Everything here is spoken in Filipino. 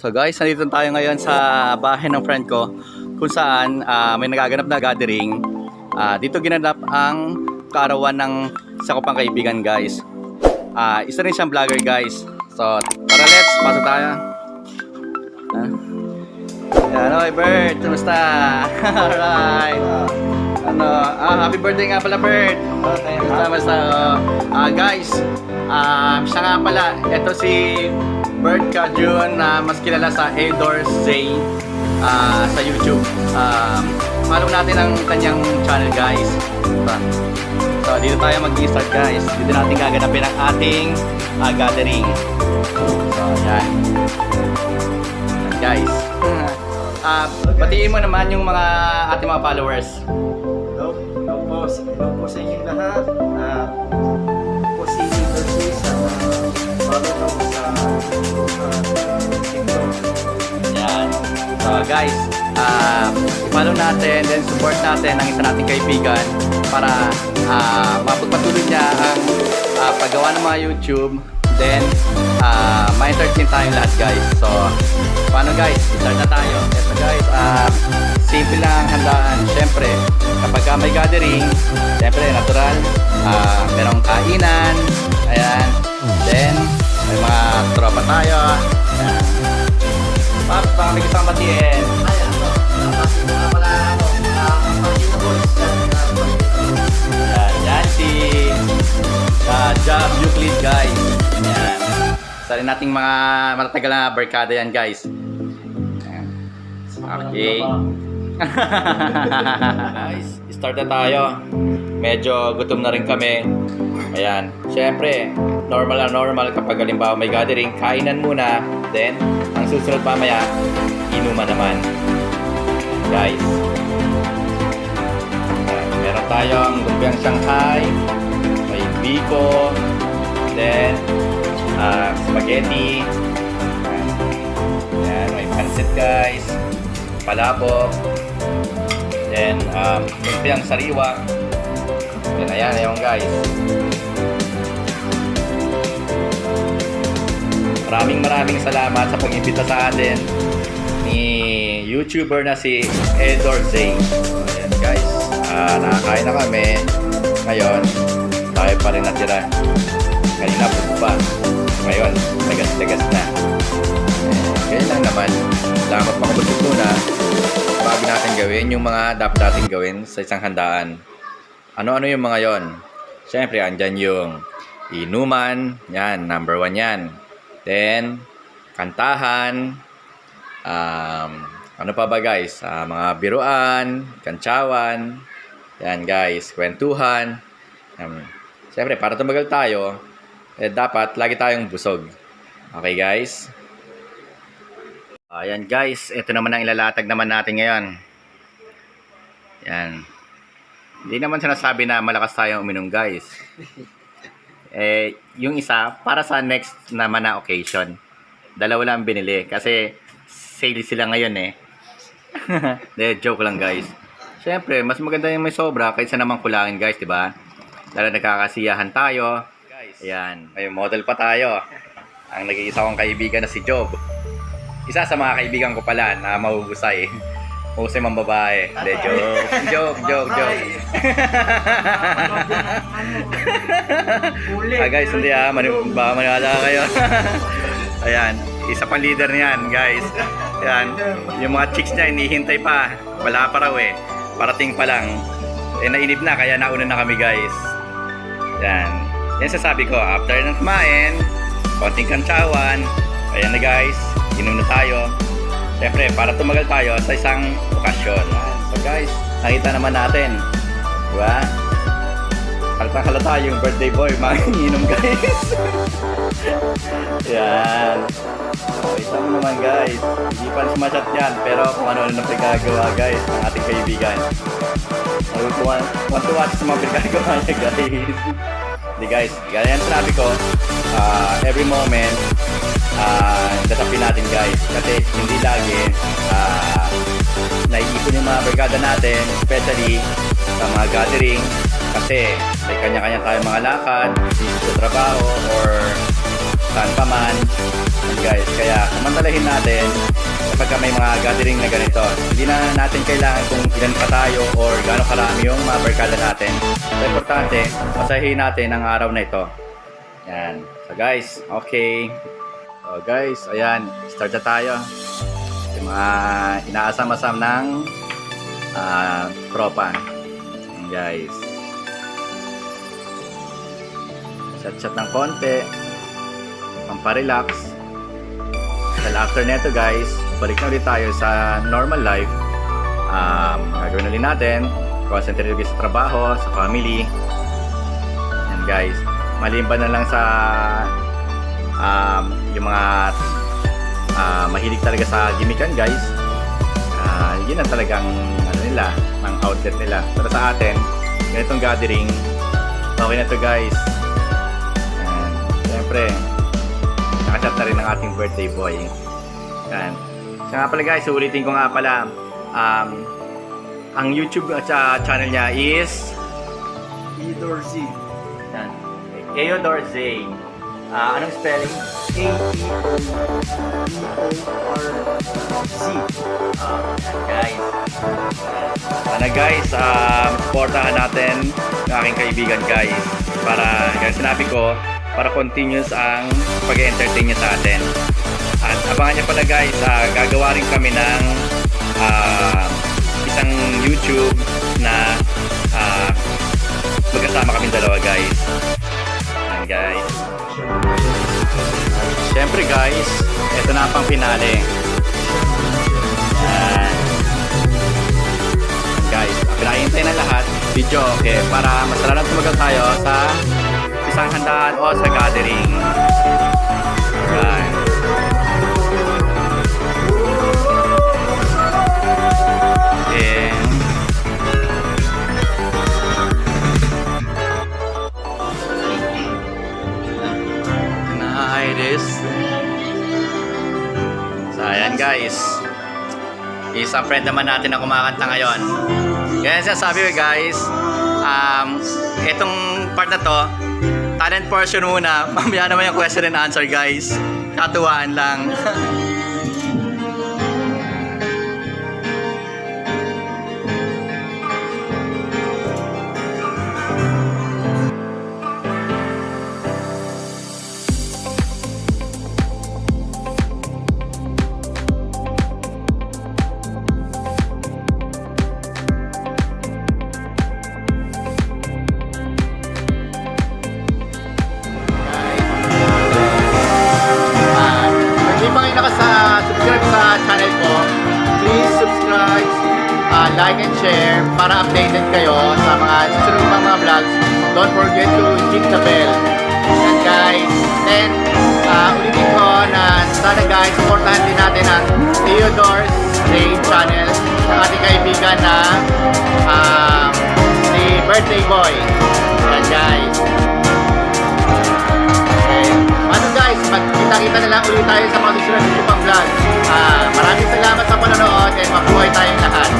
So guys, nandito tayo ngayon sa bahay ng friend ko kung saan ah, may nagaganap na gathering. Ah, dito ginanap ang kaarawan ng isa ko pang kaibigan guys. Ah, isa rin siyang vlogger guys. So tara let's, pasok tayo. Yan, okay Bert, kumusta? Alright. Ano, ah, happy birthday nga pala Bert. Okay, oh. Ah, guys, ah, siya nga pala, ito si Bert Kajun na mas kilala sa Edor Zay ah, sa YouTube. Um, follow natin ang kanyang channel guys. So, so dito tayo mag-start guys. Dito natin gaganapin ang ating ah, gathering. So, yan. Yan, guys. Ah, batiin mo naman yung mga ating mga followers. Hello, hello po, hello po sa inyong lahat. Ah, Yan. So guys, uh, follow natin, then support natin ang isa nating kaibigan para uh, mapagpatuloy niya ang ah, paggawa ng mga YouTube. Then, uh, ma-entertain tayong lahat guys. So, paano guys? Start na tayo. Ito guys, uh, simple lang ang handaan. Siyempre, kapag ka may gathering, siyempre natural, uh, merong kainan, ayan. Then, may mga tropa tayo. Ayan. Paps, baka may kasama batiin. Ay, napasok na pala ako. Po, Yan, si uh, Job Euclid guys. Yan. Isa nating mga matatagal na barkada yan guys. Yan. Okay. guys, start na tayo. Medyo gutom na rin kami. Ayan. Siyempre, normal na normal kapag halimbawa may gathering, kainan muna. Then, ang susunod mamaya, inuman naman. Guys. Meron tayong lumpiang Shanghai, may biko, then ah, spaghetti. Ayan, may pancit guys, palabok, then um, lumpiang sariwa, then ayan, ayan guys. Maraming maraming salamat sa pag-imbita sa atin ni YouTuber na si Edor Zay. Ayan guys, Ah, nakakain na kami. Ngayon, tayo pa rin natira. Kanina po pa. Ngayon, tagas-tagas na. Ganyan lang naman. Dapat makabusog muna bago natin gawin yung mga dapat natin gawin sa isang handaan. Ano-ano yung mga yon? Siyempre, andyan yung inuman. Yan, number one yan. Then, kantahan. Um, ano pa ba guys? Ah, mga biruan, kantsawan. Yan guys, kwentuhan. Um, Siyempre, para tumagal tayo, eh, dapat lagi tayong busog. Okay guys? Ayan guys, ito naman ang ilalatag naman natin ngayon. Yan. Hindi naman sinasabi na malakas tayong uminom guys. Eh, yung isa, para sa next naman na occasion. Dalawa lang binili kasi sale sila ngayon eh. De, joke lang guys. Siyempre, mas maganda yung may sobra kaysa naman kulangin guys, di ba? Dahil nagkakasiyahan tayo. Ayan, may model pa tayo. Ang nag-iisa kong kaibigan na si Job. Isa sa mga kaibigan ko pala na mahuhusay. Mahusay mang babae. Hindi, joke. Joke, joke, joke. Ah guys, hindi ah. Mani baka maniwala kayo. Ayan, isa pang leader niyan guys. Ayan, yung mga chicks niya hinihintay pa. Wala pa raw eh. Parating pa lang. Eh nainip na kaya nauna na kami guys. Yan. Yan sasabi ko, after ng kumain, konting kantsawan, ayan na guys, inom na tayo. Siyempre, para tumagal tayo sa isang okasyon. So guys, nakita naman natin. Di ba? Halatang halata yung birthday boy, manginginom guys. Yan. Kita mo naman guys. Hindi pa rin sumasyat yan, pero kung ano-ano na pinagagawa guys ng ating kaibigan. Natutuwa natutuwa siya sa mga pinagagawa niya guys. Hindi guys, ganyan sinabi ko, ah, every moment, ah, dasapin natin guys. Kasi hindi lagi, ah, naiipon yung mga barkada natin, especially sa mga gathering. Kasi may kanya-kanya tayong mga lakad, sa trabaho, or saan pa man. Yan guys, kaya samantalahin natin kapag may mga gathering na ganito. Hindi na natin kailangan kung ilan pa tayo or gaano karami yung mga barkada natin. So, importante, masahin natin ang araw na ito. Yan. So guys, okay. So guys, ayan, start na tayo. Yung mga inaasam-asam ng ah, tropa. Yan, guys. Chat-chat ng konti. Pamparelax. Dahil after neto guys, balik na ulit tayo sa normal life. Um, gagawin ulit natin. Concentrate ulit sa trabaho, sa family. Yan guys. Maliban na lang sa um, yung mga ah, mahilig talaga sa gimmickan guys. Ah, yun ang talagang ano nila, ang outlet nila. Pero sa atin, ganitong gathering, okay na to guys. Yan. Siyempre, nakachat na rin ng ating birthday boy. Yan. So nga pala guys, ulitin ko nga pala, um, ang YouTube at sa channel niya is Either Z. Ah, anong spelling? A-E-O-D-O-R-Z. Ah, guys. Sana guys, um, supportahan natin ng aking kaibigan guys. Para, kaya sinabi ko, para continuous ang pag-entertain niya sa atin. At abangan niya pala guys, ah, gagawa rin kami ng ah, isang YouTube na ah, magkasama kami dalawa guys. Yan guys. Siyempre guys, ito na ang pang finale. Yan. Guys, pinahintay na lahat. Video, okay, para masalanan tumagal tayo sa isang handaan o sa gathering. Guys. Isang friend naman natin na kumakanta ngayon. Kaya sasabi ko guys um, Itong part na to Talent portion muna. Mamaya naman yung question and answer guys. Katuwaan lang subscribe, ah, like and share para updated kayo sa mga susunod pang mga vlogs. Don't forget to hit the bell. And guys, then ah, ulitin ko na sana guys, supportahan din natin ang Theodore's Day channel ng ating kaibigan na ah, si Birthday Boy. Magkita-kita na lang ulit tayo sa mga susunod na pang vlog. Ah, maraming salamat sa panonood and mabuhay tayong lahat.